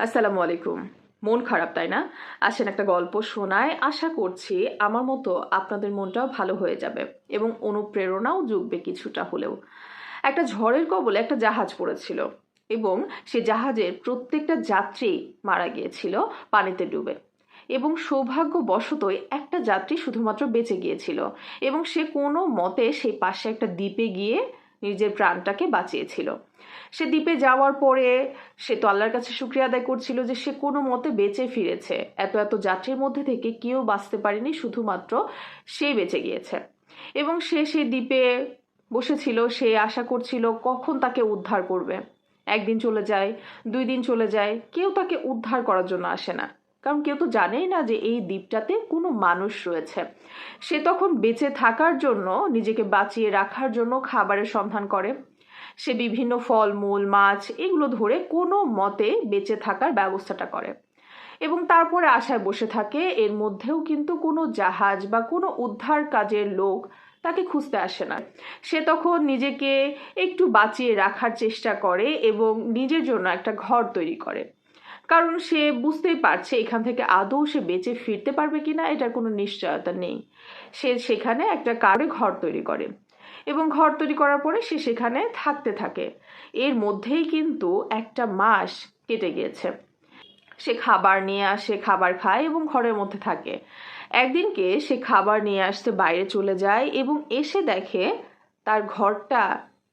আসসালামু আলাইকুম। মন খারাপ, তাই না? আসেন একটা গল্প শোনায়। আশা করছি আমার মতো আপনাদের মনটাও ভালো হয়ে যাবে এবং অনুপ্রেরণাও জুগবে কিছুটা হলেও। একটা ঝড়ের কবলে একটা জাহাজ পড়েছিল এবং সে জাহাজের প্রত্যেকটা যাত্রী মারা গিয়েছিল পানিতে ডুবে এবং সৌভাগ্যবশতই একটা যাত্রী শুধুমাত্র বেঁচে গিয়েছিল এবং সে কোনো মতে সেই পাশে একটা দ্বীপে গিয়ে নিজের প্রাণটাকে বাঁচিয়েছিল। সে দ্বীপে যাওয়ার পরে সে তো আল্লাহর কাছে শুক্রিয়া আদায় করছিল যে সে কোনো মতে বেঁচে ফিরেছে। এত এত যাত্রীর মধ্যে থেকে কেউ বাঁচতে পারেনি, শুধুমাত্র সে বেঁচে গিয়েছে। এবং সে সেই দ্বীপে বসেছিল, সে আশা করছিল কখন তাকে উদ্ধার করবে। একদিন চলে যায়, দুই দিন চলে যায়, কেউ তাকে উদ্ধার করার জন্য আসে না। কারণ কেউ তো জানেই না যে এই দ্বীপটাতে কোনো মানুষ রয়েছে। সে তখন বেঁচে থাকার জন্য, নিজেকে বাঁচিয়ে রাখার জন্য খাবারের সন্ধান করে। সে বিভিন্ন ফলমূল, মাছ, এগুলো ধরে কোনো মতে বেঁচে থাকার ব্যবস্থাটা করে। এবং তারপরে আশায় বসে থাকে, এর মধ্যেও কিন্তু কোনো জাহাজ বা কোনো উদ্ধার কাজের লোক তাকে খুঁজতে আসে না। সে তখন নিজেকে একটু বাঁচিয়ে রাখার চেষ্টা করে এবং নিজের জন্য একটা ঘর তৈরি করে। কারণ সে বুঝতেই পারছে এখান থেকে আদৌ সে বেঁচে ফিরতে পারবে কিনা, এটার কোনো নিশ্চয়তা নেই। সে সেখানে একটা কারে ঘর তৈরি করে এবং ঘর তৈরি করার পরে সে সেখানে থাকতে থাকে। এর মধ্যেই কিন্তু একটা মাস কেটে গিয়েছে। সে খাবার নিয়ে আসে, খাবার খায় এবং ঘরের মধ্যে থাকে। একদিনকে সে খাবার নিয়ে আসতে বাইরে চলে যায় এবং এসে দেখে তার ঘরটা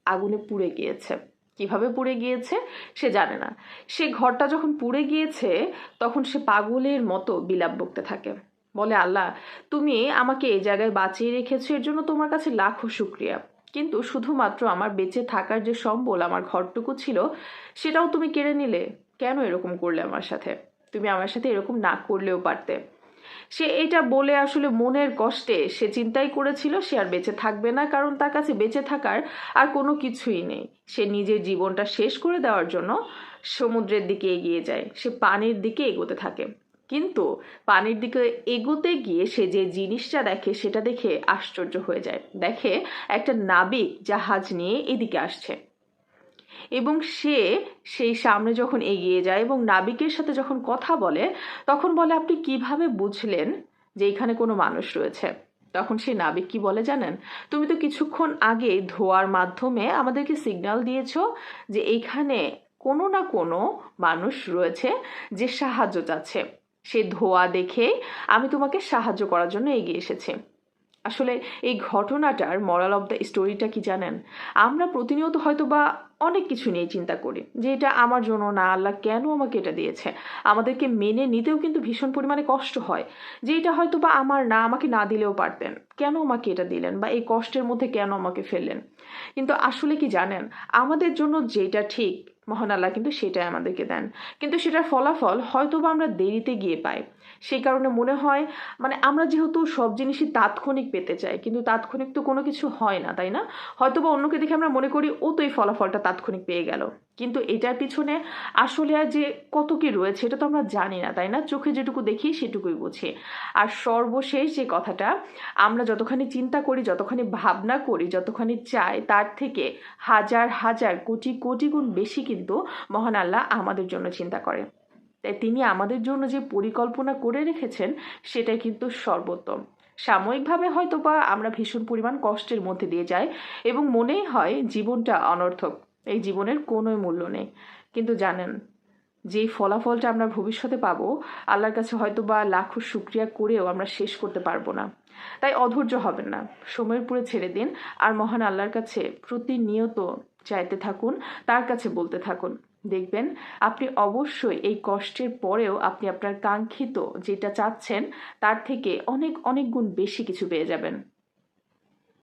আগুনে পুড়ে গিয়েছে। কীভাবে পুড়ে গিয়েছে সে জানে না। সে ঘরটা যখন পুড়ে গিয়েছে, তখন সে পাগলের মতো বিলাপ বকতে থাকে। বলে, আল্লাহ, তুমি আমাকে এই জায়গায় বাঁচিয়ে রেখেছো, এর জন্য তোমার কাছে লাখো শুক্রিয়া। কিন্তু শুধুমাত্র আমার বেঁচে থাকার যে সম্বল আমার ঘরটুকু ছিল, সেটাও তুমি কেড়ে নিলে। কেন এরকম করলে আমার সাথে? তুমি আমার সাথে এরকম না করলেও পারতে। সে এটা বলে আসলে মনের কষ্টে সে চিন্তাই করেছিল, সে আর বেঁচে থাকবে না, কারণ তার কাছে বেঁচে থাকার আর কোনো কিছুই নেই। সে নিজের জীবনটা শেষ করে দেওয়ার জন্য সমুদ্রের দিকে এগিয়ে যায়, সে পানির দিকে এগোতে থাকে। কিন্তু পানির দিকে এগোতে গিয়ে সে যে জিনিসটা দেখে সেটা দেখে আশ্চর্য হয়ে যায়। দেখে একটা নাবিক জাহাজ নিয়ে এদিকে আসছে। এবং সে সেই সামনে যখন এগিয়ে যায় এবং নাবিকের সাথে যখন কথা বলে, তখন বলে, আপনি কীভাবে বুঝলেন যে এখানে কোনো মানুষ রয়েছে? তখন সেই নাবিক কি বলে জানেন? তুমি তো কিছুক্ষণ আগে ধোয়ার মাধ্যমে আমাদেরকে সিগন্যাল দিয়েছ যে এইখানে কোনো না কোনো মানুষ রয়েছে যে সাহায্য চাচ্ছে। সে ধোয়া দেখে আমি তোমাকে সাহায্য করার জন্য এগিয়ে এসেছি। আসলে এই ঘটনাটার মরাল অফ দ্য স্টোরিটা কি জানেন? আমরা প্রতিনিয়ত হয়তো বা অনেক কিছু নিয়ে চিন্তা করি যে এটা আমার জন্য না, আল্লাহ কেন আমাকে এটা দিয়েছে? আমাদেরকে মেনে নিতেও কিন্তু ভীষণ পরিমাণে কষ্ট হয় যে এটা হয়তো বা আমার না, আমাকে না দিলেও পারতেন। কেন আমাকে এটা দিলেন বা এই কষ্টের মধ্যে কেন আমাকে ফেললেন? কিন্তু আসলে কি জানেন? আমাদের জন্য যেটা ঠিক মহান আল্লাহ কিন্তু সেটাই আমাদেরকে দেন। কিন্তু সেটার ফলাফল হয়তো বা আমরা দেরিতে গিয়ে পাই। সেই কারণে মনে হয় মানে আমরা যেহেতু সব জিনিসই তাৎক্ষণিক পেতে চাই, কিন্তু তাৎক্ষণিক তো কোনো কিছু হয় না, তাই না? হয়তো বা অন্যকে দেখে আমরা মনে করি, ও তো এই ফলাফলটা তাৎক্ষণিক পেয়ে গেল। কিন্তু এটার পিছনে আসলে আর যে কত কি রয়েছে এটা তো আমরা জানি না, তাই না? চোখে যেটুকু দেখি, সেটুকুই বুঝি। আর সর্বশেষ যে কথাটা, আমরা যতখানি চিন্তা করি, যতখানি ভাবনা করি, যতখানি চাই, তার থেকে হাজার হাজার, কোটি কোটি গুণ বেশি কিন্তু মহান আল্লাহ আমাদের জন্য চিন্তা করে। তাই তিনি আমাদের জন্য যে পরিকল্পনা করে রেখেছেন, সেটাই কিন্তু সর্বোত্তম। সাময়িকভাবে হয়তো বা আমরা ভীষণ পরিমাণ কষ্টের মধ্যে দিয়ে যাই এবং মনেই হয় জীবনটা অনর্থক। এই জীবনের কোনোই মূল্য নেই। কিন্তু জানেন যেই ফলাফলটা আমরা ভবিষ্যতে পাবো, আল্লাহর কাছে হয়তো বা লাখো শুক্রিয়া করেও আমরা শেষ করতে পারব না। তাই অধৈর্য হবেন না। সময়ের পুরে ছেড়ে দিন আর মহান আল্লাহর কাছে প্রতিনিয়ত চাইতে থাকুন, তার কাছে বলতে থাকুন। দেখবেন, আপনি অবশ্যই এই কষ্টের পরেও আপনি আপনার কাঙ্ক্ষিত যেটা চাচ্ছেন, তার থেকে অনেক অনেক গুণ বেশি কিছু পেয়ে যাবেন।